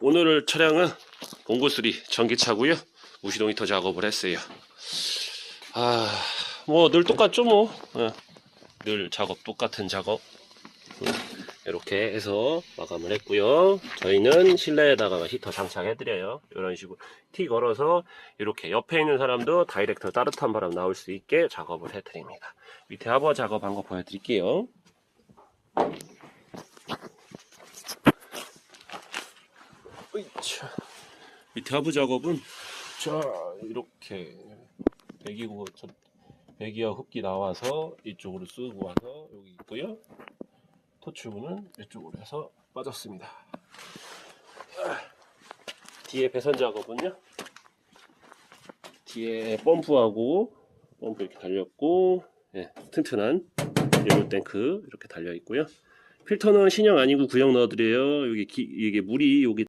오늘 차량은 공구수리 전기차고요. 무시동 히터 작업을 했어요. 아 뭐 늘 똑같죠 뭐. 늘 작업 똑같은 작업. 이렇게 해서 마감을 했고요. 저희는 실내에다가 히터 장착해 드려요. 이런 식으로 티 걸어서 이렇게 옆에 있는 사람도 다이렉트 따뜻한 바람 나올 수 있게 작업을 해 드립니다. 밑에 하버 작업한 거 보여드릴게요 밑에 하부 작업은? 자 이렇게 배기구 저- 배기와 흡기 나와서 이쪽으로 쓰고 와서 여기 있고요. 토출구는 이쪽으로 해서 빠졌습니다. 뒤에 배선 작업은요? 뒤에 펌프하고 펌프 이렇게 달렸고 예, 튼튼한 일몰 탱크 이렇게 달려 있고요. 필터는 신형 아니고 구형 넣어드려요. 여기 기- 이게 물이 여기